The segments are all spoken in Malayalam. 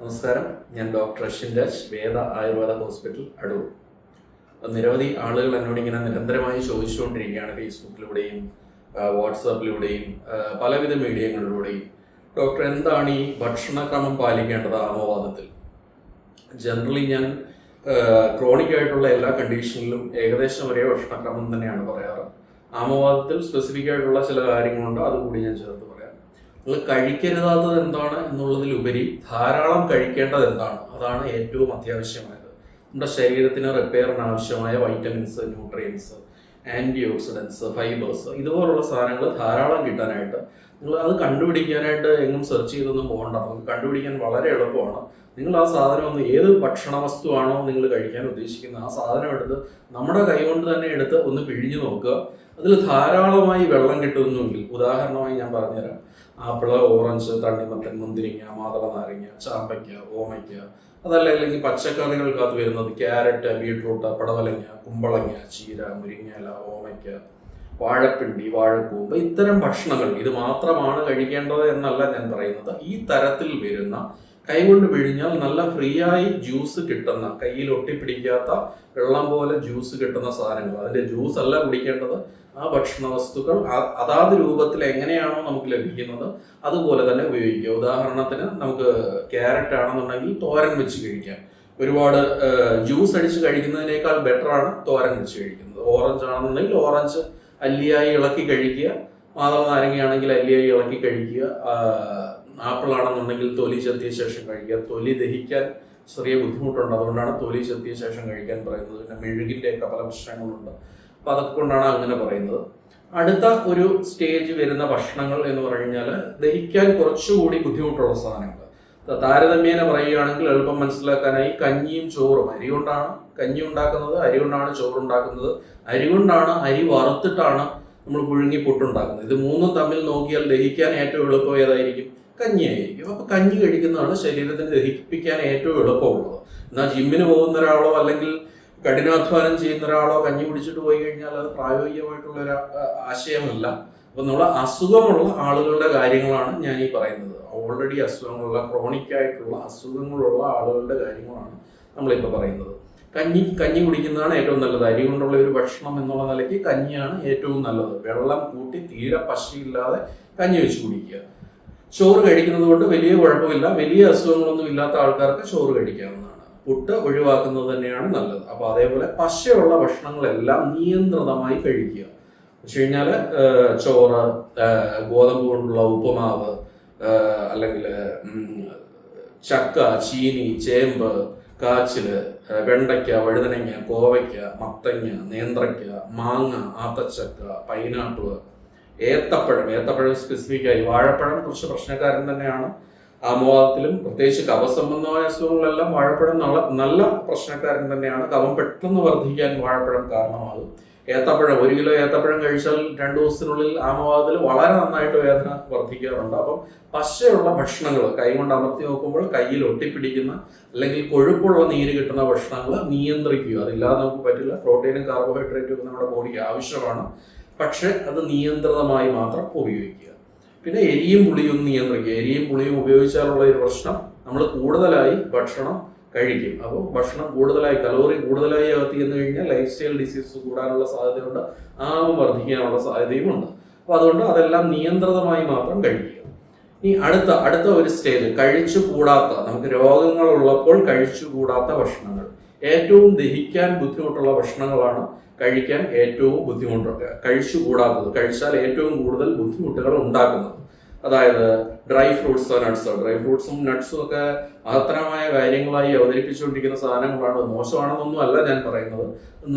നമസ്കാരം. ഞാൻ ഡോക്ടർ അശ്വിൻ രാജ് വേദ ആയുർവേദ ഹോസ്പിറ്റൽ അടൂർ. നിരവധി ആളുകൾ എന്നോട് ഇങ്ങനെ നിരന്തരമായി ചോദിച്ചുകൊണ്ടിരിക്കുകയാണ് ഫേസ്ബുക്കിലൂടെയും വാട്സാപ്പിലൂടെയും പലവിധ മീഡിയങ്ങളിലൂടെയും. ഡോക്ടർ എന്താണ് ഈ ഭക്ഷണക്രമം പാലിക്കേണ്ടത് ആമവാദത്തിൽ? ജനറലി ഞാൻ ക്രോണിക് ആയിട്ടുള്ള എല്ലാ കണ്ടീഷനിലും ഏകദേശം ഒരേ ഭക്ഷണക്രമം തന്നെയാണ് പറയാറ്. ആമവാദത്തിൽ സ്പെസിഫിക് ആയിട്ടുള്ള ചില കാര്യങ്ങളുണ്ട് അതുകൂടി ഞാൻ ചേർത്ത് നിങ്ങൾ കഴിക്കരുതാത്തത് എന്താണ് എന്നുള്ളതിലുപരി ധാരാളം കഴിക്കേണ്ടത് എന്താണ്? അതാണ് ഏറ്റവും അത്യാവശ്യമായത്. നമ്മുടെ ശരീരത്തിന് റിപ്പയറിന് ആവശ്യമായ vitamins nutrients antioxidants fibres ഇതുപോലുള്ള സാധനങ്ങൾ ധാരാളം കിട്ടാനായിട്ട് നിങ്ങൾ അത് കണ്ടുപിടിക്കാനായിട്ട് എങ്ങും സെർച്ച് ചെയ്തൊന്നും പോകണ്ട. നമുക്ക് കണ്ടുപിടിക്കാൻ വളരെ എളുപ്പമാണ്. നിങ്ങൾ ആ സാധനം ഒന്ന് ഏത് ഭക്ഷണ വസ്തുവാണോ നിങ്ങൾ കഴിക്കാൻ ഉദ്ദേശിക്കുന്നത് ആ സാധനം എടുത്ത് നമ്മുടെ കൈകൊണ്ട് തന്നെ എടുത്ത് ഒന്ന് പിഴിഞ്ഞു നോക്കുക. അതിൽ ധാരാളമായി വെള്ളം കിട്ടുന്നുണ്ടെങ്കിൽ ഉദാഹരണമായി ഞാൻ പറഞ്ഞുതരാം. ആപ്പിൾ ഓറഞ്ച് തണ്ണിമത്തൻ മുന്തിരിങ്ങ മാതള നാരങ്ങ ചാമ്പയ്ക്ക ഓമയ്ക്ക അതല്ല അല്ലെങ്കിൽ പച്ചക്കറികൾക്കകത്ത് വരുന്നത് ക്യാരറ്റ് ബീട്രൂട്ട് പടവലങ്ങ കുമ്പളങ്ങ ചീര മുരിങ്ങയില ഓമയ്ക്ക വാഴപ്പിണ്ടി വാഴക്കൂമ്പ് ഇത്തരം ഭക്ഷണങ്ങൾ ഇത് മാത്രമാണ് കഴിക്കേണ്ടത് എന്നല്ല ഞാൻ പറയുന്നത്. ഈ തരത്തിൽ വരുന്ന കൈകൊണ്ട് പിഴിഞ്ഞാൽ നല്ല ഫ്രീ ആയി ജ്യൂസ് കിട്ടുന്ന കയ്യിൽ ഒട്ടിപ്പിടിക്കാത്ത വെള്ളം പോലെ ജ്യൂസ് കിട്ടുന്ന സാധനങ്ങൾ. അതിന്റെ ജ്യൂസ് അല്ല കുടിക്കേണ്ടത്. ആ ഭക്ഷണ വസ്തുക്കൾ അതാത് രൂപത്തിൽ എങ്ങനെയാണോ നമുക്ക് ലഭിക്കുന്നത് അതുപോലെ തന്നെ ഉപയോഗിക്കുക ഉദാഹരണത്തിന് നമുക്ക് ക്യാരറ്റ് ആണെന്നുണ്ടെങ്കിൽ തോരൻ വെച്ച് കഴിക്കാം. ഒരുപാട് ജ്യൂസ് അടിച്ച് കഴിക്കുന്നതിനേക്കാൾ ബെറ്റർ ആണ് തോരൻ വെച്ച് കഴിക്കുന്നത്. ഓറഞ്ച് ആണെന്നുണ്ടെങ്കിൽ ഓറഞ്ച് അല്ലിയായി ഇളക്കി കഴിക്കുക. മാതള നാരങ്ങയാണെങ്കിൽ അല്ലിയായി ഇളക്കി കഴിക്കുക. ആപ്പിൾ ആണെന്നുണ്ടെങ്കിൽ തൊലി ചെത്തിയ ശേഷം കഴിക്കുക. തൊലി ദഹിക്കാൻ ചെറിയ ബുദ്ധിമുട്ടുണ്ട്. അതുകൊണ്ടാണ് തൊലി ചെത്തിയ ശേഷം കഴിക്കാൻ പറയുന്നത്. പിന്നെ മെഴുകിന്റെയൊക്കെ പല പ്രശ്നങ്ങളുണ്ട്. അപ്പം അതൊക്കെ കൊണ്ടാണ് അങ്ങനെ പറയുന്നത്. അടുത്ത ഒരു സ്റ്റേജ് വരുന്ന ഭക്ഷണങ്ങൾ എന്ന് പറഞ്ഞു ദഹിക്കാൻ കുറച്ചുകൂടി ബുദ്ധിമുട്ടുള്ള സാധനങ്ങൾ. താരതമ്യേന പറയുകയാണെങ്കിൽ എളുപ്പം മനസ്സിലാക്കാനായി കഞ്ഞിയും ചോറും. അരി കൊണ്ടാണ് കഞ്ഞി ഉണ്ടാക്കുന്നത് അരി കൊണ്ടാണ് ചോറ് ഉണ്ടാക്കുന്നത്. അരി കൊണ്ടാണ് അരി വറുത്തിട്ടാണ് നമ്മൾ പുഴുങ്ങി പൊട്ടുണ്ടാക്കുന്നത്. ഇത് മൂന്നും തമ്മിൽ നോക്കിയാൽ ദഹിക്കാൻ ഏറ്റവും എളുപ്പം ഏതായിരിക്കും? കഞ്ഞിയായിരിക്കും. അപ്പൊ കഞ്ഞി കഴിക്കുന്നതാണ് ശരീരത്തിന് ദഹിപ്പിക്കാൻ ഏറ്റവും എളുപ്പമുള്ളത്. എന്നാൽ ജിമ്മിന് പോകുന്ന ഒരാളോ അല്ലെങ്കിൽ കഠിനാധ്വാനം ചെയ്യുന്ന ഒരാളോ കഞ്ഞി കുടിച്ചിട്ട് പോയി കഴിഞ്ഞാൽ അത് പ്രായോഗികമായിട്ടുള്ള ഒരു ആശയമല്ല. അപ്പൊ നമ്മൾ അസുഖമുള്ള ആളുകളുടെ കാര്യങ്ങളാണ് ഞാൻ ഈ പറയുന്നത്. ഓൾറെഡി അസുഖങ്ങളുള്ള ക്രോണിക് ആയിട്ടുള്ള അസുഖങ്ങളുള്ള ആളുകളുടെ കാര്യങ്ങളാണ് നമ്മളിപ്പോൾ പറയുന്നത്. കഞ്ഞി കഞ്ഞി കുടിക്കുന്നതാണ് ഏറ്റവും നല്ലത്. അരി കൊണ്ടുള്ള ഒരു ഭക്ഷണം എന്നുള്ള നിലയ്ക്ക് കഞ്ഞിയാണ് ഏറ്റവും നല്ലത്. വെള്ളം കൂട്ടി തീരെ പശിയില്ലാതെ കഞ്ഞി വെച്ച് കുടിക്കുക. ചോറ് കഴിക്കുന്നത് കൊണ്ട് വലിയ കുഴപ്പമില്ല. വലിയ അസുഖങ്ങളൊന്നും ഇല്ലാത്ത ആൾക്കാർക്ക് ചോറ് കഴിക്കാവുന്നതാണ്. പുട്ട് ഒഴിവാക്കുന്നത് തന്നെയാണ് നല്ലത്. അപ്പൊ അതേപോലെ പശയുള്ള ഭക്ഷണങ്ങളെല്ലാം നിയന്ത്രിതമായി കഴിക്കുക. വെച്ച് കഴിഞ്ഞാൽ ചോറ് ഗോതമ്പ് കൊണ്ടുള്ള ഉപ്പുമാവ് അല്ലെങ്കിൽ ചക്ക ചീനി ചേമ്പ് കാച്ചിൽ വെണ്ടയ്ക്ക വഴുതനങ്ങ കോവയ്ക്ക മത്തങ്ങ നേന്ത്രയ്ക്ക മാങ്ങ ആത്തച്ചക്ക പൈനാപ്പിൾ ഏത്തപ്പഴം. ഏത്തപ്പഴം സ്പെസിഫിക്കായി വാഴപ്പഴം കുറച്ച് പ്രശ്നക്കാരൻ തന്നെയാണ്. ആമോദത്തിലും പ്രത്യേകിച്ച് കഫസംബന്ധമായ അസുഖങ്ങളെല്ലാം വാഴപ്പഴം നല്ല നല്ല പ്രശ്നക്കാരൻ തന്നെയാണ്. കഫം പെട്ടെന്ന് വർദ്ധിക്കാൻ വാഴപ്പഴം കാരണമാകും. ഏത്തപ്പഴം ഒരു കിലോ ഏത്തപ്പഴം കഴിച്ചാൽ രണ്ടു ദിവസത്തിനുള്ളിൽ ആമവാദത്തിൽ വളരെ നന്നായിട്ട് വേദന വർദ്ധിക്കാറുണ്ട്. അപ്പം പശയുള്ള ഭക്ഷണങ്ങൾ കൈകൊണ്ട് അമർത്തി നോക്കുമ്പോൾ കയ്യിൽ ഒട്ടിപ്പിടിക്കുന്ന അല്ലെങ്കിൽ കൊഴുപ്പുള്ള നീര് കിട്ടുന്ന ഭക്ഷണങ്ങൾ നിയന്ത്രിക്കുക. അതില്ലാതെ നമുക്ക് പറ്റില്ല. പ്രോട്ടീനും കാർബോഹൈഡ്രേറ്റും നമ്മുടെ ബോഡിക്ക് ആവശ്യമാണ്. പക്ഷെ അത് നിയന്ത്രിതമായി മാത്രം ഉപയോഗിക്കുക. പിന്നെ എരിയും പുളിയും നിയന്ത്രിക്കുക. എരിയും പുളിയും ഉപയോഗിച്ചാലുള്ള ഒരു പ്രശ്നം നമ്മൾ കൂടുതലായി ഭക്ഷണം കഴിക്കും. അപ്പോൾ ഭക്ഷണം കൂടുതലായി കലോറി കൂടുതലായി അകത്തി എന്ന് കഴിഞ്ഞാൽ ലൈഫ് സ്റ്റൈൽ ഡിസീസ് കൂടാനുള്ള സാധ്യതയുണ്ട്. ആവും വർദ്ധിക്കാനുള്ള സാധ്യതയുമുണ്ട്. അപ്പോൾ അതുകൊണ്ട് അതെല്ലാം നിയന്ത്രിതമായി മാത്രം കഴിക്കുക. ഇനി അടുത്ത അടുത്ത ഒരു സ്റ്റേജ് കഴിച്ചു കൂടാത്ത നമുക്ക് രോഗങ്ങൾ ഉള്ളപ്പോൾ കഴിച്ചു കൂടാത്ത ഭക്ഷണങ്ങൾ. ഏറ്റവും ദഹിക്കാൻ ബുദ്ധിമുട്ടുള്ള ഭക്ഷണങ്ങളാണ് കഴിക്കാൻ ഏറ്റവും ബുദ്ധിമുട്ടുണ്ട് കഴിച്ചു കൂടാത്തത് കഴിച്ചാൽ ഏറ്റവും കൂടുതൽ ബുദ്ധിമുട്ടുകൾ ഉണ്ടാക്കുന്നത്. അതായത് ഡ്രൈ ഫ്രൂട്ട്സ് നട്ട്സ് ഡ്രൈ ഫ്രൂട്ട്സും നട്ട്സും ഒക്കെ മഹത്തരമായ കാര്യങ്ങളായി അവതരിപ്പിച്ചുകൊണ്ടിരിക്കുന്ന സാധനങ്ങളാണ്. മോശമാണെന്നൊന്നും അല്ല ഞാൻ പറയുന്നത്.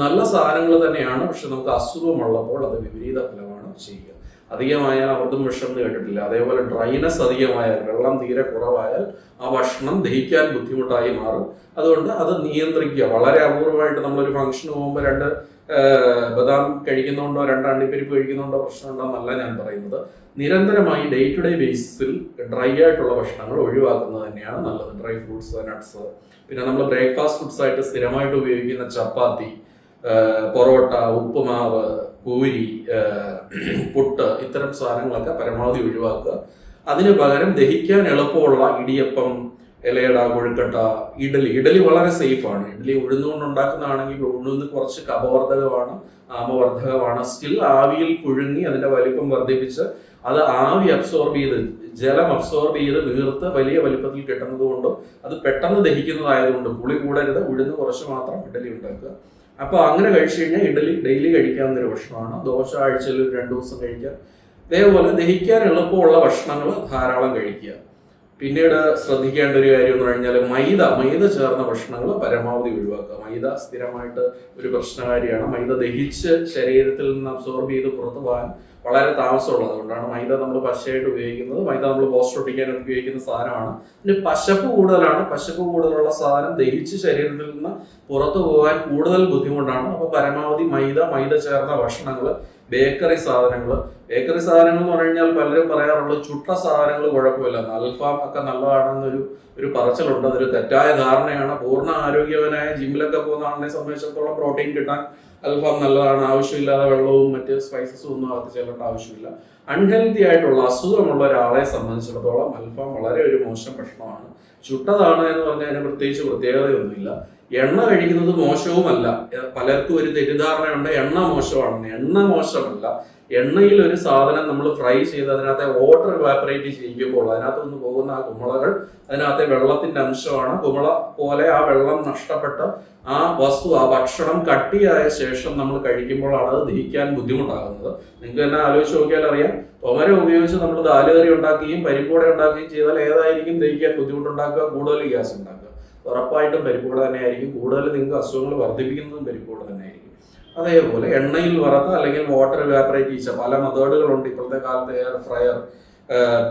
നല്ല സാധനങ്ങൾ തന്നെയാണ് പക്ഷെ നമുക്ക് അസുഖമുള്ളപ്പോൾ അത് വിപരീത ഫലമാണ് ചെയ്യുക. അധികമായാൽ അമൃതും വിഷം എന്ന് കേട്ടിട്ടില്ല. അതേപോലെ ഡ്രൈനസ് അധികമായാൽ വെള്ളം തീരെ കുറവായാൽ ആ ഭക്ഷണം ദഹിക്കാൻ ബുദ്ധിമുട്ടായി മാറും. അതുകൊണ്ട് അത് നിയന്ത്രിക്കുക. വളരെ അപൂർവമായിട്ട് നമ്മളൊരു ഫംഗ്ഷന് പോകുമ്പോൾ രണ്ട് ബദാം കഴിക്കുന്നുണ്ടോ രണ്ട് അണ്ടിപ്പരിപ്പ് കഴിക്കുന്നുണ്ടോ പ്രശ്നമുണ്ടോന്നല്ല ഞാൻ പറയുന്നത്. നിരന്തരമായി ഡേ ടു ഡേ ബേസിൽ ഡ്രൈ ആയിട്ടുള്ള ഭക്ഷണങ്ങൾ ഒഴിവാക്കുന്നത് തന്നെയാണ് നല്ലത്. ഡ്രൈ ഫ്രൂട്ട്സ് നട്ട്സ് പിന്നെ നമ്മൾ ബ്രേക്ക്ഫാസ്റ്റ് ഫുഡ്സ് ആയിട്ട് സ്ഥിരമായിട്ട് ഉപയോഗിക്കുന്ന ചപ്പാത്തി പൊറോട്ട ഉപ്പുമാവ് പൂരി പുട്ട് ഇത്തരം സാധനങ്ങളൊക്കെ പരമാവധി ഒഴിവാക്കുക. അതിന് പകരം ദഹിക്കാൻ എളുപ്പമുള്ള ഇടിയപ്പം ഇലയട കൊഴുക്കട്ട ഇഡലി ഇഡലി വളരെ സേഫാണ്. ഇഡലി ഉഴുന്നുകൊണ്ട് ഉണ്ടാക്കുന്നതാണെങ്കിൽ ഉഴുന്ന് കുറച്ച് കപവർദ്ധകമാണ് ആമവർദ്ധകമാണ്. സ്റ്റിൽ ആവിയിൽ പുഴുങ്ങി അതിന്റെ വലിപ്പം വർദ്ധിപ്പിച്ച് അത് ആവി അബ്സോർബ് ചെയ്ത് ജലം അബ്സോർബ് ചെയ്ത് വീർത്ത് വലിയ വലിപ്പത്തിൽ കിട്ടുന്നത് കൊണ്ടും അത് പെട്ടെന്ന് ദഹിക്കുന്നതായതുകൊണ്ട് പുളി കൂടരുത്. ഉഴുന്ന് കുറച്ച് മാത്രം ഇഡലി ഉണ്ടാക്കുക. അപ്പൊ അങ്ങനെ കഴിച്ചു കഴിഞ്ഞാൽ ഇഡലി ഡെയിലി കഴിക്കാവുന്ന ഒരു ഭക്ഷണമാണ്. ദോശ ആഴ്ചയിൽ രണ്ട് ദിവസം കഴിക്കാം അതേപോലെ ദഹിക്കാൻ എളുപ്പമുള്ള ഭക്ഷണങ്ങൾ ധാരാളം കഴിക്കുക. പിന്നീട് ശ്രദ്ധിക്കേണ്ട ഒരു കാര്യം എന്ന് പറഞ്ഞാൽ മൈദ മൈദ ചേർന്ന ഭക്ഷണങ്ങൾ പരമാവധി ഒഴിവാക്കുക. മൈദ സ്ഥിരമായിട്ട് ഒരു പ്രശ്നകാരിയാണ്. മൈദ ദഹിച്ച് ശരീരത്തിൽ നിന്ന് അബ്സോർബ് ചെയ്ത് പുറത്തു പോകാൻ വളരെ താമസമുള്ളത്. അതുകൊണ്ടാണ് മൈദ നമ്മൾ പശയായിട്ട് ഉപയോഗിക്കുന്നത്. മൈദ നമ്മൾ പോസ്റ്റ് ഒട്ടിക്കാൻ ഉപയോഗിക്കുന്ന സാധനമാണ്. പിന്നെ പശപ്പ് കൂടുതലാണ്. പശപ്പ് കൂടുതലുള്ള സാധനം ദഹിച്ച് ശരീരത്തിൽ നിന്ന് പുറത്തു പോകാൻ കൂടുതൽ ബുദ്ധിമുട്ടാണ്. അപ്പോൾ പരമാവധി മൈദ മൈദ ചേർന്ന ഭക്ഷണങ്ങൾ ബേക്കറി സാധനങ്ങൾ ബേക്കറി സാധനങ്ങൾ എന്ന് പറഞ്ഞു കഴിഞ്ഞാൽ പലരും പറയാറുള്ളത് ചുട്ട സാധനങ്ങൾ കുഴപ്പമില്ല. അൽഫാം ഒക്കെ നല്ലതാണെന്നൊരു ഒരു പറച്ചിലുണ്ട്. അതൊരു തെറ്റായ ധാരണയാണ്. പൂർണ ആരോഗ്യവനായ ജിമ്മിലൊക്കെ പോകുന്ന ആളിനെ സംബന്ധിച്ചിടത്തോളം പ്രോട്ടീൻ കിട്ടാൻ അൽഫാം നല്ലതാണ് ആവശ്യമില്ലാതെ വെള്ളവും മറ്റ് സ്പൈസസും ഒന്നും അകത്ത് ചേർക്കേണ്ട ആവശ്യമില്ല. അൺഹെൽത്തി ആയിട്ടുള്ള അസുഖമുള്ള ഒരാളെ സംബന്ധിച്ചിടത്തോളം അൽഫാം വളരെ ഒരു മോശം ഭക്ഷണമാണ്. ചുട്ടതാണ് എന്ന് പറഞ്ഞാൽ അതിന് പ്രത്യേകിച്ച് പ്രത്യേകതയൊന്നുമില്ല. എണ്ണ കഴിക്കുന്നത് മോശവുമല്ല. പലർക്കും ഒരു തെറ്റിദ്ധാരണയുണ്ട് എണ്ണ മോശമാണെന്ന് എണ്ണ മോശമല്ല. എണ്ണയിൽ ഒരു സാധനം നമ്മൾ ഫ്രൈ ചെയ്ത് അതിനകത്തെ വാട്ടർ ഇവാപറേറ്റ് ചെയ്യുമ്പോൾ അതിനകത്ത് നിന്ന് പോകുന്ന ആ കുമളകൾ അതിനകത്തെ വെള്ളത്തിന്റെ അംശമാണ്. കുമള പോലെ ആ വെള്ളം നഷ്ടപ്പെട്ട് ആ വസ്തു ആ ഭക്ഷണം കട്ടിയായ ശേഷം നമ്മൾ കഴിക്കുമ്പോഴാണ് അത് ദഹിക്കാൻ ബുദ്ധിമുട്ടാകുന്നത്. നിങ്ങൾക്ക് തന്നെ ആലോചിച്ച് നോക്കിയാൽ അറിയാം. തൊമര ഉപയോഗിച്ച് നമ്മൾ ദാലുകറി ഉണ്ടാക്കുകയും പരിപ്പൂടെ ഉണ്ടാക്കുകയും ചെയ്താൽ ഏതായിരിക്കും ദഹിക്കാൻ ബുദ്ധിമുട്ടുണ്ടാക്കുക? കൂടുതൽ ഗ്യാസ് ഉണ്ടാക്കുക. ഉറപ്പായിട്ടും പരിപ്പൂടെ തന്നെയായിരിക്കും. കൂടുതൽ നിങ്ങൾക്ക് അസുഖങ്ങൾ വർദ്ധിപ്പിക്കുന്നതും പരിപ്പൂടെ തന്നെയായിരിക്കും. അതേപോലെ എണ്ണയിൽ വറുത്ത അല്ലെങ്കിൽ വാട്ടർ ഇവാപ്പറേറ്റ് ചെയ്യിച്ച പല മെത്തേഡുകളുണ്ട്. ഇപ്പോഴത്തെ കാലത്ത് എയർ ഫ്രയർ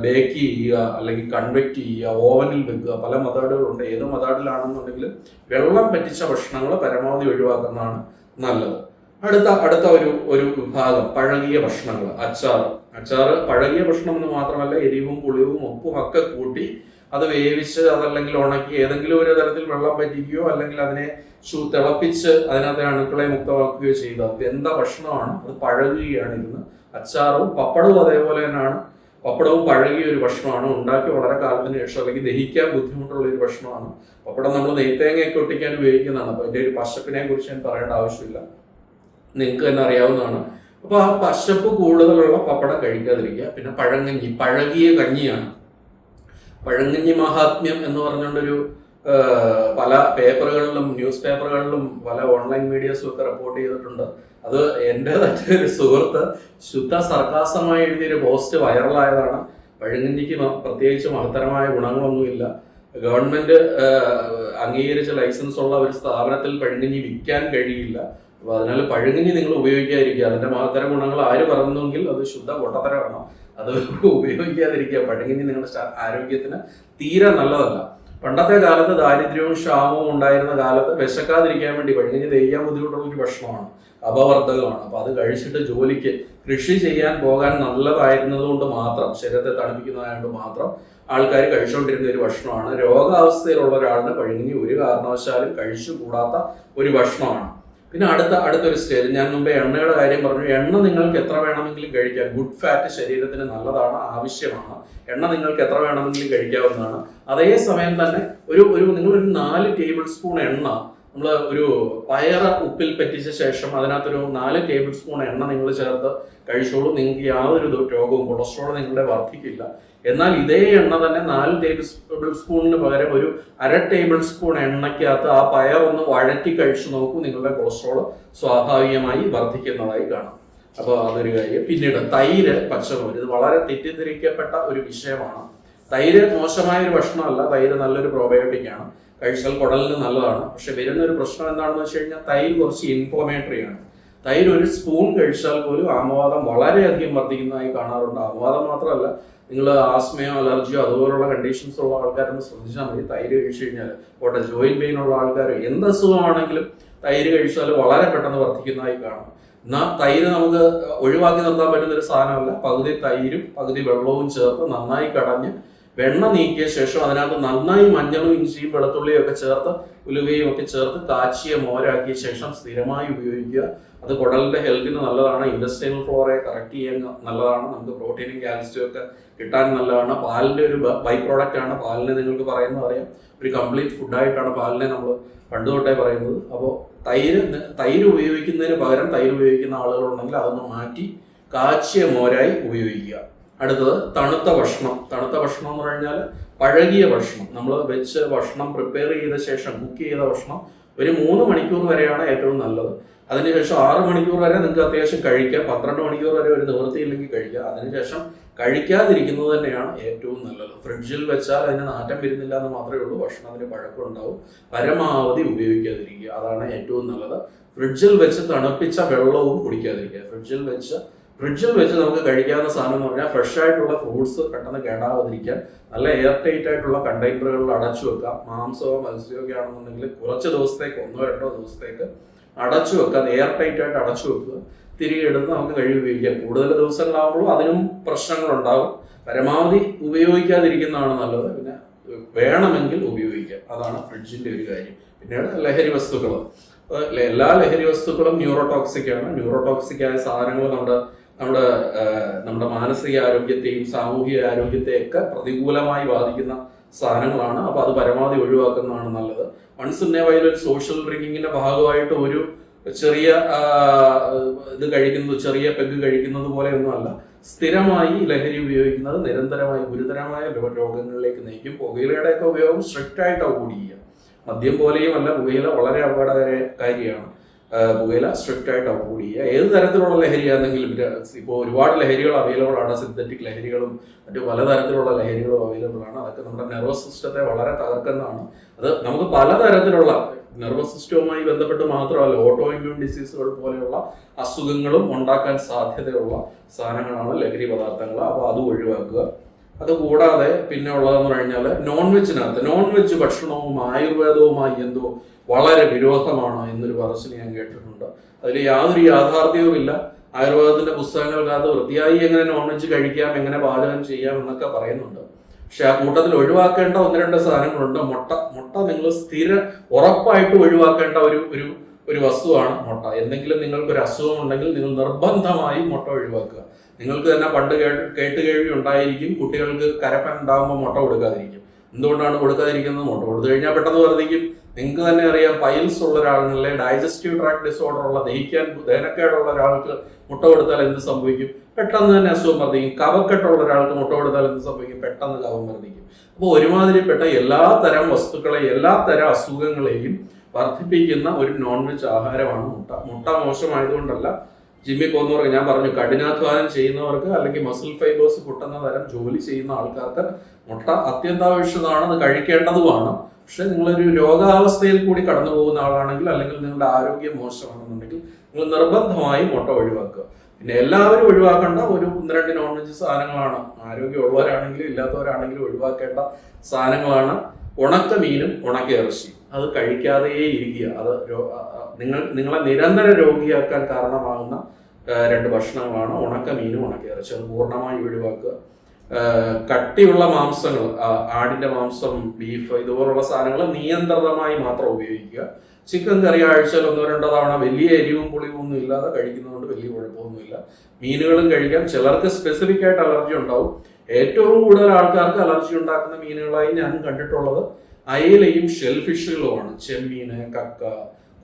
ബേക്ക് ചെയ്യുക അല്ലെങ്കിൽ കൺവെക്റ്റ് ചെയ്യുക ഓവനിൽ വെക്കുക പല മെത്തേഡുകളുണ്ട്. ഏത് മെത്തേഡിലാണെന്നുണ്ടെങ്കിലും വെള്ളം പറ്റിച്ച ഭക്ഷണങ്ങൾ പരമാവധി ഒഴിവാക്കുന്നതാണ് നല്ലത്. അടുത്ത അടുത്ത ഒരു ഒരു വിഭാഗം പഴകിയ ഭക്ഷണങ്ങൾ അച്ചാർ അച്ചാർ പഴകിയ ഭക്ഷണം എന്ന് മാത്രമല്ല എരിവും പുളിവും ഉപ്പും ഒക്കെ കൂട്ടി അത് വേവിച്ച് അതല്ലെങ്കിൽ ഉണക്കി ഏതെങ്കിലും ഒരു തരത്തിൽ വെള്ളം പറ്റിക്കുകയോ അല്ലെങ്കിൽ അതിനെ ചു- തിളപ്പിച്ച് അതിനകത്തെ അണുക്കളെ മുക്തമാക്കുകയോ ചെയ്ത വെന്ത ഭക്ഷണമാണ്. അത് പഴകുകയാണ് ഇരുന്ന് അച്ചാറും പപ്പടവും അതേപോലെ തന്നെയാണ്. പപ്പടവും പഴകിയ ഒരു ഭക്ഷണമാണ്. ഉണ്ടാക്കി വളരെ കാലത്തിന് ശേഷം അല്ലെങ്കിൽ ദഹിക്കാൻ ബുദ്ധിമുട്ടുള്ള ഒരു ഭക്ഷണമാണ്. പപ്പടം നമ്മൾ നെയ്ത്തേങ്ങയൊക്കെ ഒട്ടിക്കാൻ ഉപയോഗിക്കുന്നതാണ്. അപ്പോൾ അതിന്റെ ഒരു പശപ്പിനെ കുറിച്ച് ഞാൻ പറയേണ്ട ആവശ്യമില്ല. നിങ്ങൾക്ക് തന്നെ അറിയാവുന്നതാണ്. അപ്പോൾ ആ പശപ്പ് കൂടുതലുള്ള പപ്പടം കഴിക്കാതിരിക്കുക. പിന്നെ പഴങ്കഞ്ഞി പഴകിയ കഞ്ഞിയാണ്. പഴങ്കഞ്ഞി മഹാത്മ്യം എന്ന് പറഞ്ഞുകൊണ്ടൊരു പല പേപ്പറുകളിലും ന്യൂസ് പേപ്പറുകളിലും പല ഓൺലൈൻ മീഡിയസും ഒക്കെ റിപ്പോർട്ട് ചെയ്തിട്ടുണ്ട്. അത് എന്റെ തന്നെ ഒരു സുഹൃത്ത് ശുദ്ധ സർക്കാസമായി എഴുതിയൊരു പോസ്റ്റ് വൈറലായതാണ്. പഴങ്കഞ്ഞിക്ക് പ്രത്യേകിച്ച് മഹത്തരമായ ഗുണങ്ങളൊന്നുമില്ല. ഗവൺമെന്റ് അംഗീകരിച്ച ലൈസൻസ് ഉള്ള ഒരു സ്ഥാപനത്തിൽ പഴങ്കഞ്ഞി വിൽക്കാൻ കഴിയില്ല. അപ്പൊ അതിനാൽ പഴങ്കഞ്ഞി നിങ്ങൾ ഉപയോഗിക്കാതിരിക്കുക. അതിന്റെ മഹത്തര ഗുണങ്ങൾ ആര് പറഞ്ഞെങ്കിൽ അത് ശുദ്ധ പൊട്ടത്തരമാണ്. അത് ഉപയോഗിക്കാതിരിക്കുക. പഴങ്കഞ്ഞി നിങ്ങളുടെ ആരോഗ്യത്തിന് തീരെ നല്ലതല്ല. പണ്ടത്തെ കാലത്ത് ദാരിദ്ര്യവും ക്ഷാമവും ഉണ്ടായിരുന്ന കാലത്ത് വിശക്കാതിരിക്കാൻ വേണ്ടി പഴങ്കഞ്ഞി തേയ്യാൻ ബുദ്ധിമുട്ടുള്ള ഒരു ഭക്ഷണമാണ് അപവർദ്ധകമാണ്. അപ്പൊ അത് കഴിച്ചിട്ട് ജോലിക്ക് കൃഷി ചെയ്യാൻ പോകാൻ നല്ലതായിരുന്നത് കൊണ്ട് മാത്രം ശരീരത്തെ തണുപ്പിക്കുന്നതായതുകൊണ്ട് മാത്രം ആൾക്കാർ കഴിച്ചുകൊണ്ടിരുന്ന ഒരു ഭക്ഷണമാണ്. രോഗാവസ്ഥയിലുള്ള ഒരാളിന് പഴങ്കഞ്ഞി ഒരു കാരണവശാലും കഴിച്ചുകൂടാത്ത ഒരു ഭക്ഷണമാണ്. പിന്നെ അടുത്ത അടുത്തൊരു സ്റ്റേജ് ഞാൻ മുമ്പേ എണ്ണയുടെ കാര്യം പറഞ്ഞു. എണ്ണ നിങ്ങൾക്ക് എത്ര വേണമെങ്കിലും കഴിക്കാം. ഗുഡ് ഫാറ്റ് ശരീരത്തിന് നല്ലതാണ് ആവശ്യമാണ്. എണ്ണ നിങ്ങൾക്ക് എത്ര വേണമെങ്കിലും കഴിക്കാവുന്നതാണ്. അതേസമയം തന്നെ ഒരു ഒരു നിങ്ങൾ ഒരു നാല് ടേബിൾ സ്പൂൺ എണ്ണ നമ്മൾ ഒരു പയർ ഉപ്പിൽ പറ്റിച്ച ശേഷം അതിനകത്തൊരു നാല് ടേബിൾ സ്പൂൺ എണ്ണ നിങ്ങൾ ചേർത്ത് കഴിച്ചോളൂ. നിങ്ങൾക്ക് യാതൊരു രോഗവും കൊളസ്ട്രോൾ നിങ്ങളുടെ വർദ്ധിക്കില്ല. എന്നാൽ ഇതേ എണ്ണ തന്നെ നാല് ടേബിൾ സ്പൂണിന് പകരം ഒരു അര ടേബിൾ സ്പൂൺ എണ്ണയ്ക്കകത്ത് ആ പയർ ഒന്ന് വഴറ്റി കഴിച്ചു നോക്കൂ. നിങ്ങളുടെ കൊളസ്ട്രോൾ സ്വാഭാവികമായി വർദ്ധിക്കുന്നതായി കാണാം. അപ്പോൾ അതൊരു കാര്യം. പിന്നീട് തൈര് പച്ചമുളക്. ഇത് വളരെ തെറ്റിദ്ധരിക്കപ്പെട്ട ഒരു വിഷയമാണ്. തൈര് മോശമായ ഒരു ഭക്ഷണമല്ല. തൈര് നല്ലൊരു പ്രോബയോട്ടിക് ആണ്. കഴിച്ചാൽ കുടലിന് നല്ലതാണ്. പക്ഷെ വരുന്ന ഒരു പ്രശ്നം എന്താണെന്ന് വെച്ച് കഴിഞ്ഞാൽ തൈര് കുറച്ച് ഇൻഫ്ലമേറ്ററി ആണ്. തൈര് ഒരു സ്പൂൺ കഴിച്ചാൽ പോലും ആമവാദം വളരെയധികം വർദ്ധിക്കുന്നതായി കാണാറുണ്ട്. ആമവാദം മാത്രമല്ല നിങ്ങൾ ആസ്മയോ അലർജിയോ അതുപോലുള്ള കണ്ടീഷൻസ് ഉള്ള ആൾക്കാരൊന്ന് ശ്രദ്ധിച്ചാൽ മതി. തൈര് കഴിച്ചു കഴിഞ്ഞാൽ പോട്ടെ ജോയിൻ പെയിൻ ഉള്ള ആൾക്കാർ എന്ത് അസുഖമാണെങ്കിലും തൈര് കഴിച്ചാൽ വളരെ പെട്ടെന്ന് വർദ്ധിക്കുന്നതായി കാണാം. എന്നാൽ തൈര് നമുക്ക് ഒഴിവാക്കി നിർത്താൻ പറ്റുന്ന ഒരു സാധനമല്ല. പകുതി തൈരും പകുതി വെള്ളവും ചേർത്ത് നന്നായി കടഞ്ഞ് വെണ്ണ നീക്കിയ ശേഷം അതിനകത്ത് നന്നായി മഞ്ഞളും ഇഞ്ചിയും വെളുത്തുള്ളിയും ഒക്കെ ചേർത്ത് ഉലുവയും ഒക്കെ ചേർത്ത് കാച്ചിയ മോരാക്കിയ ശേഷം സ്ഥിരമായി ഉപയോഗിക്കുക. അത് കുടലിന്റെ ഹെൽത്തിന് നല്ലതാണ്. ഇൻഡസ്ട്രിയൽ ഫ്ലോറയെ കറക്റ്റ് ചെയ്യാൻ നല്ലതാണ്. നമുക്ക് പ്രോട്ടീനും കാൽസ്യവും ഒക്കെ കിട്ടാൻ നല്ലതാണ്. പാലിന്റെ ഒരു ബൈ പ്രോഡക്റ്റ് ആണ് പാലിനെ നിങ്ങൾക്ക് പറയുന്നത് പറയാം ഒരു കംപ്ലീറ്റ് ഫുഡായിട്ടാണ് പാലിനെ നമ്മൾ പണ്ട് തൊട്ടേ പറയുന്നത്. അപ്പോൾ തൈര് തൈര് ഉപയോഗിക്കുന്നതിന് പകരം തൈര് ഉപയോഗിക്കുന്ന ആളുകളുണ്ടെങ്കിൽ അതൊന്ന് മാറ്റി കാച്ചിയ മോരായി ഉപയോഗിക്കുക. അടുത്തത് തണുത്ത ഭക്ഷണം. തണുത്ത ഭക്ഷണം എന്ന് പറഞ്ഞാൽ പഴകിയ ഭക്ഷണം. നമ്മൾ വെച്ച് ഭക്ഷണം പ്രിപ്പയർ ചെയ്ത ശേഷം കുക്ക് ചെയ്ത ഭക്ഷണം ഒരു മൂന്ന് മണിക്കൂർ വരെയാണ് ഏറ്റവും നല്ലത്. അതിനുശേഷം ആറ് മണിക്കൂർ വരെ നിങ്ങൾക്ക് അത്യാവശ്യം കഴിക്കാം പന്ത്രണ്ട് മണിക്കൂർ വരെ ഒരു നിവൃത്തിയില്ലെങ്കിൽ കഴിക്കാം അതിനുശേഷം കഴിക്കാതിരിക്കുന്നത് തന്നെയാണ് ഏറ്റവും നല്ലത്. ഫ്രിഡ്ജിൽ വെച്ചാൽ അതിന് നാറ്റം വരുന്നില്ല എന്ന് മാത്രമേ ഉള്ളൂ. ഭക്ഷണത്തിന് പഴക്കം ഉണ്ടാവും. പരമാവധി ഉപയോഗിക്കാതിരിക്കുക. അതാണ് ഏറ്റവും നല്ലത്. ഫ്രിഡ്ജിൽ വെച്ച് തണുപ്പിച്ച വെള്ളവും കുടിക്കാതിരിക്കുക. ഫ്രിഡ്ജിൽ വെച്ച് ഫ്രിഡ്ജിൽ വെച്ച് നമുക്ക് കഴിക്കാവുന്ന സാധനം എന്ന് പറഞ്ഞാൽ ഫ്രഷ് ആയിട്ടുള്ള ഫ്രൂട്ട്സ് പെട്ടെന്ന് കേടാവാതിരിക്കാൻ നല്ല എയർ ടൈറ്റ് ആയിട്ടുള്ള കണ്ടെയ്നറുകളിൽ അടച്ചു വെക്കാം. മാംസമോ മത്സ്യമോ ഒക്കെ ആണെന്നുണ്ടെങ്കിൽ കുറച്ച് ദിവസത്തേക്ക് ഒന്നോ രണ്ടോ ദിവസത്തേക്ക് അടച്ചു വെക്കാം. എയർ ടൈറ്റ് ആയിട്ട് അടച്ചു വെക്കുക. തിരികെ എടുത്ത് നമുക്ക് കഴുകി ഉപയോഗിക്കാം. കൂടുതൽ ദിവസങ്ങളാകുമ്പോഴും അതിനും പ്രശ്നങ്ങളുണ്ടാകും പരമാവധി ഉപയോഗിക്കാതിരിക്കുന്നതാണ് നല്ലത്. പിന്നെ വേണമെങ്കിൽ ഉപയോഗിക്കാം. അതാണ് ഫ്രിഡ്ജിന്റെ ഒരു കാര്യം. പിന്നീട് ലഹരി വസ്തുക്കൾ എല്ലാ ലഹരി വസ്തുക്കളും ന്യൂറോടോക്സിക് ആണ്. ന്യൂറോടോക്സിക് ആയ സാധനങ്ങൾ നമ്മുടെ നമ്മുടെ നമ്മുടെ മാനസിക ആരോഗ്യത്തെയും സാമൂഹിക ആരോഗ്യത്തെയും ഒക്കെ പ്രതികൂലമായി ബാധിക്കുന്ന സാധനങ്ങളാണ്. അപ്പൊ അത് പരമാവധി ഒഴിവാക്കുന്നതാണ് നല്ലത്. വൺസ് ഇൻ വൈൽ ഒരു സോഷ്യൽ ഡ്രിങ്കിങ്ങിന്റെ ഭാഗമായിട്ട് ഒരു ചെറിയ ഇത് കഴിക്കുന്നത് ചെറിയ പെഗ് കഴിക്കുന്നത് പോലെയൊന്നുമല്ല സ്ഥിരമായി ലഹരി ഉപയോഗിക്കുന്നത് നിരന്തരമായി ഗുരുതരമായ രോഗങ്ങളിലേക്ക് നയിക്കും. പുകയിലയുടെ ഒക്കെ ഉപയോഗം സ്ട്രിക്റ്റ് ആയിട്ട് അവോയ്ഡ് ചെയ്യുക മദ്യം പോലെയും അല്ല പുകയില വളരെ അപകടകര ആ, പുകയില സ്ട്രിക്റ്റ് ആയിട്ട് അവോയ്ഡ് ചെയ്യുക. ഏത് തരത്തിലുള്ള ലഹരിയാണെങ്കിലും ഇപ്പോൾ ഒരുപാട് ലഹരികൾ അവൈലബിൾ ആണ്. സിന്തറ്റിക് ലഹരികളും മറ്റു പലതരത്തിലുള്ള ലഹരികളും അവൈലബിൾ ആണ്. അതൊക്കെ നമ്മുടെ നെർവസ് സിസ്റ്റത്തെ വളരെ തകർക്കുന്നതാണ്. അത് നമുക്ക് പലതരത്തിലുള്ള നെർവസ് സിസ്റ്റവുമായി ബന്ധപ്പെട്ട് മാത്രമല്ല ഓട്ടോ ഇമ്മ്യൂൺ ഡിസീസുകൾ പോലെയുള്ള അസുഖങ്ങളും ഉണ്ടാക്കാൻ സാധ്യതയുള്ള സാധനങ്ങളാണ് ലഹരി പദാർത്ഥങ്ങൾ. അപ്പോൾ അത് ഒഴിവാക്കുക. അത് കൂടാതെ പിന്നെ ഉള്ളതെന്ന് കഴിഞ്ഞാൽ നോൺ വെജിനകത്ത് നോൺ വെജ് ഭക്ഷണവും ആയുർവേദവുമായി എന്തോ വളരെ വിരോധമാണ് എന്നൊരു പറച്ചിൽ ഞാൻ കേട്ടിട്ടുണ്ട്. അതിൽ യാതൊരു യാഥാർത്ഥ്യവുമില്ല ആയുർവേദത്തിന്റെ പുസ്തകങ്ങൾക്കകത്ത് വൃത്തിയായി എങ്ങനെ നോൺ വെജ് കഴിക്കാം എങ്ങനെ പാചകം ചെയ്യാം എന്നൊക്കെ പറയുന്നുണ്ട്. പക്ഷെ ആ കൂട്ടത്തിൽ ഒഴിവാക്കേണ്ട ഒന്ന് രണ്ട് സാധനങ്ങളുണ്ട്. മുട്ട മുട്ട നിങ്ങൾ സ്ഥിര ഉറപ്പായിട്ട് ഒഴിവാക്കേണ്ട ഒരു ഒരു ഒരു വസ്തുവാണ് മുട്ട. എന്തെങ്കിലും നിങ്ങൾക്ക് ഒരു അസുഖം ഉണ്ടെങ്കിൽ നിങ്ങൾ നിർബന്ധമായും മുട്ട ഒഴിവാക്കുക. നിങ്ങൾക്ക് തന്നെ പണ്ട് കേട്ട് കേൾവി ഉണ്ടായിരിക്കും. കുട്ടികൾക്ക് കരപ്പൻ ഉണ്ടാകുമ്പോൾ മുട്ട കൊടുക്കാതിരിക്കും. എന്തുകൊണ്ടാണ് കൊടുക്കാതിരിക്കുന്നത്? മുട്ട കൊടുത്തു കഴിഞ്ഞാൽ പെട്ടെന്ന് വർദ്ധിക്കും നിങ്ങൾക്ക് തന്നെ അറിയാം പൈൽസ് ഉള്ള ഒരാളിലെ ഡൈജസ്റ്റീവ് ട്രാക്ക് ഡിസോർഡർ ഉള്ള ദഹിക്കാൻ ദഹനക്കേടുള്ള ഒരാൾക്ക് മുട്ട കൊടുത്താൽ എന്ത് സംഭവിക്കും? പെട്ടെന്ന് തന്നെ അസുഖം വർദ്ധിക്കും. കവക്കെട്ടുള്ള ഒരാൾക്ക് മുട്ട കൊടുത്താൽ എന്ത് സംഭവിക്കും? പെട്ടെന്ന് കവം വർദ്ധിക്കും. അപ്പോൾ ഒരുമാതിരിപ്പെട്ട എല്ലാ തരം വസ്തുക്കളെയും എല്ലാ തരം അസുഖങ്ങളെയും വർദ്ധിപ്പിക്കുന്ന ഒരു നോൺ വെജ് ആഹാരമാണ് മുട്ട. മുട്ട മോശമായതുകൊണ്ടല്ല ജിമ്മിൽ പോകുന്നവർക്ക് ഞാൻ പറഞ്ഞു കഠിനാധ്വാനം ചെയ്യുന്നവർക്ക് അല്ലെങ്കിൽ മസിൽ ഫൈബേഴ്സ് പൊട്ടുന്ന തരം ജോലി ചെയ്യുന്ന ആൾക്കാർക്ക് മുട്ട അത്യന്താപേക്ഷിതമാണ് അത് കഴിക്കേണ്ടതുമാണ്. പക്ഷെ നിങ്ങളൊരു രോഗാവസ്ഥയിൽ കൂടി കടന്നു പോകുന്ന ആളാണെങ്കിൽ അല്ലെങ്കിൽ നിങ്ങളുടെ ആരോഗ്യം മോശമാണെന്നുണ്ടെങ്കിൽ നിങ്ങൾ നിർബന്ധമായും മുട്ട ഒഴിവാക്കുക. പിന്നെ എല്ലാവരും ഒഴിവാക്കേണ്ട ഒരു ഒന്ന് രണ്ട് നോൺ വെജ് സാധനങ്ങളാണ്. ആരോഗ്യമുള്ളവരാണെങ്കിലും ഇല്ലാത്തവരാണെങ്കിലും ഒഴിവാക്കേണ്ട സാധനങ്ങളാണ്. ഉണക്ക മീനും ഉണക്ക ഇറച്ചി അത് കഴിക്കാതെ ഇരിക്കുക. അത് നിങ്ങൾ നിങ്ങളെ നിരന്തര രോഗിയാക്കാൻ കാരണമാകുന്ന രണ്ട് ഭക്ഷണങ്ങളാണ് ഉണക്ക മീനും ഉണക്ക ഇറച്ചി. അത് പൂർണമായി ഒഴിവാക്കുക. കട്ടിയുള്ള മാംസങ്ങൾ ആടിന്റെ മാംസം ബീഫ് ഇതുപോലുള്ള സാധനങ്ങൾ നിയന്ത്രിതമായി മാത്രം ഉപയോഗിക്കുക. ചിക്കൻ കറി ആഴ്ചയിൽ ഒന്നോ രണ്ടോ തവണ വലിയ എരിവും പുളിവും ഒന്നും ഇല്ലാതെ കഴിക്കുന്നതുകൊണ്ട് വലിയ കുഴപ്പമൊന്നുമില്ല. മീനുകളും കഴിക്കാം. ചിലർക്ക് സ്പെസിഫിക് ആയിട്ട് അലർജി ഉണ്ടാവും. ഏറ്റവും കൂടുതൽ ആൾക്കാർക്ക് അലർജി ഉണ്ടാക്കുന്ന മീനുകളായി ഞാൻ കണ്ടിട്ടുള്ളത് അയലയും ഷെൽഫിഷുകളുമാണ് ചെമ്മീന് കക്ക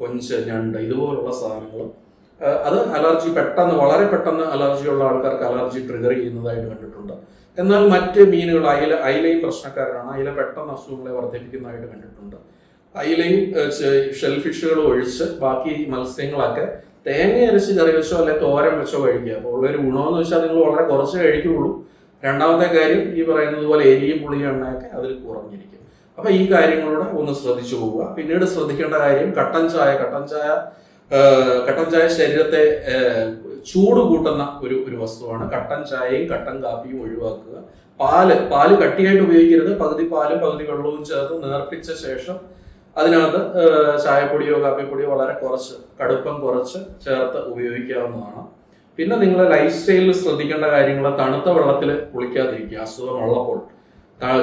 കൊഞ്ച് ഞണ്ട് ഇതുപോലുള്ള സാധനങ്ങൾ അത് അലർജി പെട്ടെന്ന് വളരെ പെട്ടെന്ന് അലർജി ഉള്ള ആൾക്കാർക്ക് അലർജി ട്രിഗർ ചെയ്യുന്നതായിട്ട് കണ്ടിട്ടുണ്ട്. എന്നാൽ മറ്റ് മീനുകൾ അയില അയിലയും പ്രശ്നക്കാരാണ്. അയില പെട്ടെന്ന് അസുഖങ്ങളെ വർദ്ധിപ്പിക്കുന്നതായിട്ട് കണ്ടിട്ടുണ്ട്. അയിലയും ഷെൽ ഒഴിച്ച് ബാക്കി മത്സ്യങ്ങളൊക്കെ തേങ്ങ അരച്ച് കറി വെച്ചോ അല്ലെങ്കിൽ തോരൻ വെച്ചോ കഴിക്കുക. അപ്പോൾ ഉള്ളൊരു ഗുണമെന്ന് വെച്ചാൽ നിങ്ങൾ വളരെ കുറച്ച് കഴിക്കുകയുള്ളൂ രണ്ടാമത്തെ കാര്യം ഈ പറയുന്നത് പോലെ എരിയും പുളിയും എണ്ണയൊക്കെ അതിൽ കുറഞ്ഞിരിക്കും. അപ്പൊ ഈ കാര്യങ്ങളോട് ഒന്ന് ശ്രദ്ധിച്ചു പോവുക. പിന്നീട് ശ്രദ്ധിക്കേണ്ട കാര്യം കട്ടൻ ചായ കട്ടൻ ചായ കട്ടൻ ചായ ശരീരത്തെ ചൂട് കൂട്ടുന്ന ഒരു ഒരു വസ്തുവാണ്. കട്ടൻ ചായയും കട്ടൻ കാപ്പിയും ഒഴിവാക്കുക. പാൽ പാൽ കട്ടിയായിട്ട് ഉപയോഗിക്കരുത്. പകുതി പാലും പകുതി വെള്ളവും ചേർത്ത് നേർപ്പിച്ച ശേഷം അതിനകത്ത് ചായപ്പൊടിയോ കാപ്പിപ്പൊടിയോ വളരെ കുറച്ച് കടുപ്പം കുറച്ച് ചേർത്ത് ഉപയോഗിക്കാവുന്നതാണ്. പിന്നെ നിങ്ങളെ ലൈഫ് സ്റ്റൈലിൽ ശ്രദ്ധിക്കേണ്ട കാര്യങ്ങൾ തണുത്ത വെള്ളത്തിൽ കുളിക്കാതിരിക്കുക. അസുഖം ഉള്ളപ്പോൾ. ത-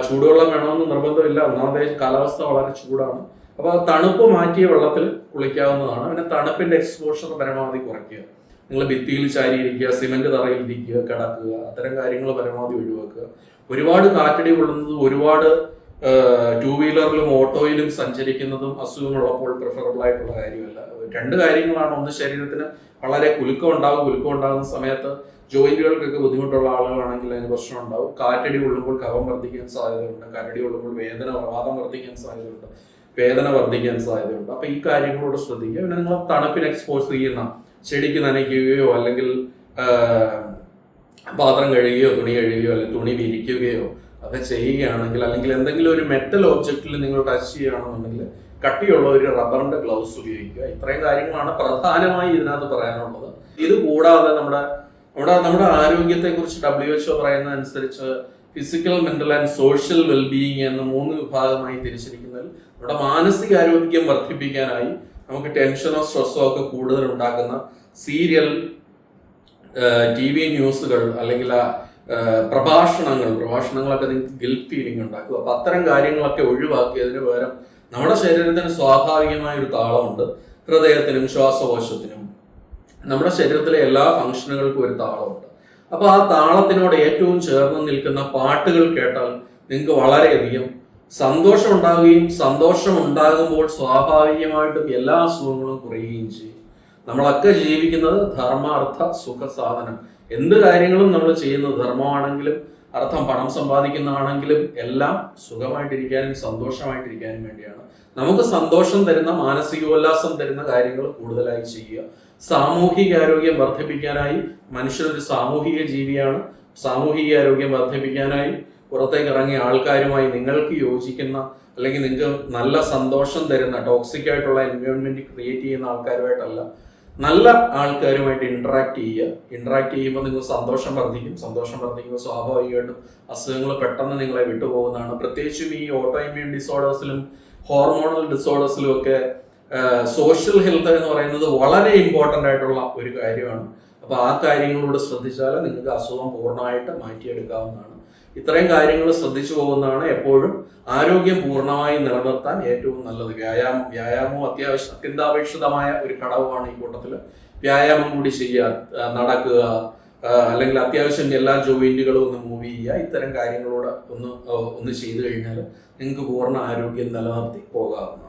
ചൂടുവെള്ളം വേണമെന്ന് നിർബന്ധമില്ല. ഒന്നാമത്തെ കാലാവസ്ഥ വളരെ ചൂടാണ്. അപ്പോൾ ആ തണുപ്പ് മാറ്റിയ വെള്ളത്തിൽ കുളിക്കാവുന്നതാണ്. പിന്നെ തണുപ്പിന്റെ എക്സ്പോഷർ പരമാവധി കുറയ്ക്കുക. നിങ്ങൾ ഭിത്തിയിൽ ചാരിയിരിക്കുക സിമന്റ് തറയിൽ ഇരിക്കുക കിടക്കുക അത്തരം കാര്യങ്ങൾ പരമാവധി ഒഴിവാക്കുക. ഒരുപാട് കാറ്റടി കൊള്ളുന്നത് ഒരുപാട് ടൂ വീലറിലും ഓട്ടോയിലും സഞ്ചരിക്കുന്നതും അസുഖമുള്ളപ്പോൾ പ്രിഫറബിൾ ആയിട്ടുള്ള കാര്യമല്ല. രണ്ട് കാര്യങ്ങളാണ്. ഒന്ന് ശരീരത്തിന് വളരെ കുലുക്കം ഉണ്ടാകും കുലുക്കം ഉണ്ടാകുന്ന സമയത്ത് ജോയിന്റുകൾക്കൊക്കെ ബുദ്ധിമുട്ടുള്ള ആളുകളാണെങ്കിൽ അതിന് പ്രശ്നം ഉണ്ടാവും. കാറ്റടി ഉള്ളുമ്പോൾ കഫം വർദ്ധിക്കാൻ സാധ്യതയുണ്ട്. കാറ്റടി ഉള്ളുമ്പോൾ വേദന വാദം വർദ്ധിക്കാൻ സാധ്യതയുണ്ട്. വേദന വർദ്ധിക്കാൻ സാധ്യതയുണ്ട്. അപ്പൊ ഈ കാര്യങ്ങളോട് ശ്രദ്ധിക്കുക. പിന്നെ നിങ്ങൾ തണുപ്പിന് എക്സ്പോസ് ചെയ്യുന്ന ചെടിക്ക് നനയ്ക്കുകയോ അല്ലെങ്കിൽ പാത്രം കഴുകുകയോ തുണി കഴുകുകയോ അല്ലെങ്കിൽ തുണി വിരിക്കുകയോ ഒക്കെ ചെയ്യുകയാണെങ്കിൽ അല്ലെങ്കിൽ എന്തെങ്കിലും ഒരു മെറ്റൽ ഒബ്ജക്റ്റിൽ നിങ്ങൾ ടച്ച് ചെയ്യുകയാണെന്നുണ്ടെങ്കിൽ കട്ടിയുള്ള ഒരു റബ്ബറിന്റെ ഗ്ലൗസ് ഉപയോഗിക്കുക. ഇത്രയും കാര്യങ്ങളാണ് പ്രധാനമായി ഇതിനകത്ത് പറയാനുള്ളത്. ഇത് കൂടാതെ നമ്മുടെ നമ്മുടെ നമ്മുടെ ആരോഗ്യത്തെ കുറിച്ച് ഡബ്ല്യു എച്ച്ഒ പറയുന്ന അനുസരിച്ച് physical mental and social wellbeing എന്ന മൂന്ന് വിഭാഗമായി തിരിച്ചിരിക്കുന്നതിൽ നമ്മുടെ മാനസിക ആരോഗ്യം വർദ്ധിപ്പിക്കാനായി നമുക്ക് ടെൻഷനോ സ്ട്രെസ്സോ ഒക്കെ കൂടുതൽ ഉണ്ടാക്കുന്ന സീരിയൽ ടി വി ന്യൂസുകൾ അല്ലെങ്കിൽ പ്രഭാഷണങ്ങൾ പ്രഭാഷണങ്ങളൊക്കെ നിങ്ങൾക്ക് ഗിൽറ്റ് ഫീലിംഗ് ഉണ്ടാക്കും. അപ്പൊ അത്തരം കാര്യങ്ങളൊക്കെ ഒഴിവാക്കിയതിന് പകരം നമ്മുടെ ശരീരത്തിന് സ്വാഭാവികമായ ഒരു താളമുണ്ട്. ഹൃദയത്തിനും ശ്വാസകോശത്തിനും നമ്മുടെ ശരീരത്തിലെ എല്ലാ ഫംഗ്ഷനുകൾക്കും ഒരു താളമുണ്ട്. അപ്പോൾ ആ താളത്തിനോട് ഏറ്റവും ചേർന്ന് നിൽക്കുന്ന പാട്ടുകൾ കേട്ടാൽ നിങ്ങൾക്ക് വളരെയധികം സന്തോഷം ഉണ്ടാവുകയും സന്തോഷം ഉണ്ടാകുമ്പോൾ സ്വാഭാവികമായിട്ടും എല്ലാ അസുഖങ്ങളും കുറയുകയും ചെയ്യും. നമ്മളൊക്കെ ജീവിക്കുന്നത് ധർമ്മാർത്ഥ സുഖ സാധനം. എന്ത് കാര്യങ്ങളും നമ്മൾ ചെയ്യുന്നത് ധർമ്മമാണെങ്കിലും അർത്ഥം പണം സമ്പാദിക്കുന്നതാണെങ്കിലും എല്ലാം സുഖമായിട്ടിരിക്കാനും സന്തോഷമായിട്ടിരിക്കാനും വേണ്ടിയാണ്. നമുക്ക് സന്തോഷം തരുന്ന മാനസികോല്ലാസം തരുന്ന കാര്യങ്ങൾ കൂടുതലായി ചെയ്യുക. സാമൂഹിക ആരോഗ്യം വർദ്ധിപ്പിക്കാനായി മനുഷ്യനൊരു സാമൂഹിക ജീവിയാണ്. സാമൂഹിക ആരോഗ്യം വർദ്ധിപ്പിക്കാനായി പുറത്തേക്ക് ഇറങ്ങിയ ആൾക്കാരുമായി നിങ്ങൾക്ക് യോജിക്കുന്ന അല്ലെങ്കിൽ നിങ്ങൾക്ക് നല്ല സന്തോഷം തരുന്ന ടോക്സിക് ആയിട്ടുള്ള എൻവയോൺമെന്റ് ക്രിയേറ്റ് ചെയ്യുന്ന ആൾക്കാരുമായിട്ടല്ല നല്ല ആൾക്കാരുമായിട്ട് ഇന്ററാക്ട് ചെയ്യുക. ഇന്ററാക്ട് ചെയ്യുമ്പോൾ നിങ്ങൾ സന്തോഷം വർദ്ധിക്കും. സന്തോഷം വർദ്ധിക്കുമ്പോൾ സ്വാഭാവികമായിട്ടും അസുഖങ്ങൾ പെട്ടെന്ന് നിങ്ങളെ വിട്ടുപോകുന്നതാണ്. പ്രത്യേകിച്ചും ഈ ഓട്ടോ ഇമ്മ്യൂൺ ഡിസോർഡേഴ്സിലും ഹോർമോണൽ ഡിസോർഡേഴ്സിലും ഒക്കെ സോഷ്യൽ ഹെൽത്ത് എന്ന് പറയുന്നത് വളരെ ഇമ്പോർട്ടന്റ് ആയിട്ടുള്ള ഒരു കാര്യമാണ്. അപ്പോൾ ആ കാര്യങ്ങളോട് ശ്രദ്ധിച്ചാൽ നിങ്ങൾക്ക് അസുഖം പൂർണമായിട്ട് മാറ്റിയെടുക്കാവുന്നതാണ്. ഇത്രയും കാര്യങ്ങൾ ശ്രദ്ധിച്ചു പോകുന്നതാണ് എപ്പോഴും ആരോഗ്യം പൂർണമായി നിലനിർത്താൻ ഏറ്റവും നല്ലത്. വ്യായാമം വ്യായാമവും അത്യാവശ്യം അത്യന്താപേക്ഷിതമായ ഒരു ഘടകമാണ് ഈ കൂട്ടത്തിൽ. വ്യായാമം കൂടി ചെയ്യുക നടക്കുക അല്ലെങ്കിൽ അത്യാവശ്യം എല്ലാ ജോയിന്റുകളും ഒന്ന് മൂവ് ചെയ്യുക ഇത്തരം കാര്യങ്ങളോട് ഒന്ന് ഒന്ന് ചെയ്തു കഴിഞ്ഞാൽ നിങ്ങൾക്ക് പൂർണ ആരോഗ്യം നിലനിർത്തി പോകാവുന്നതാണ്.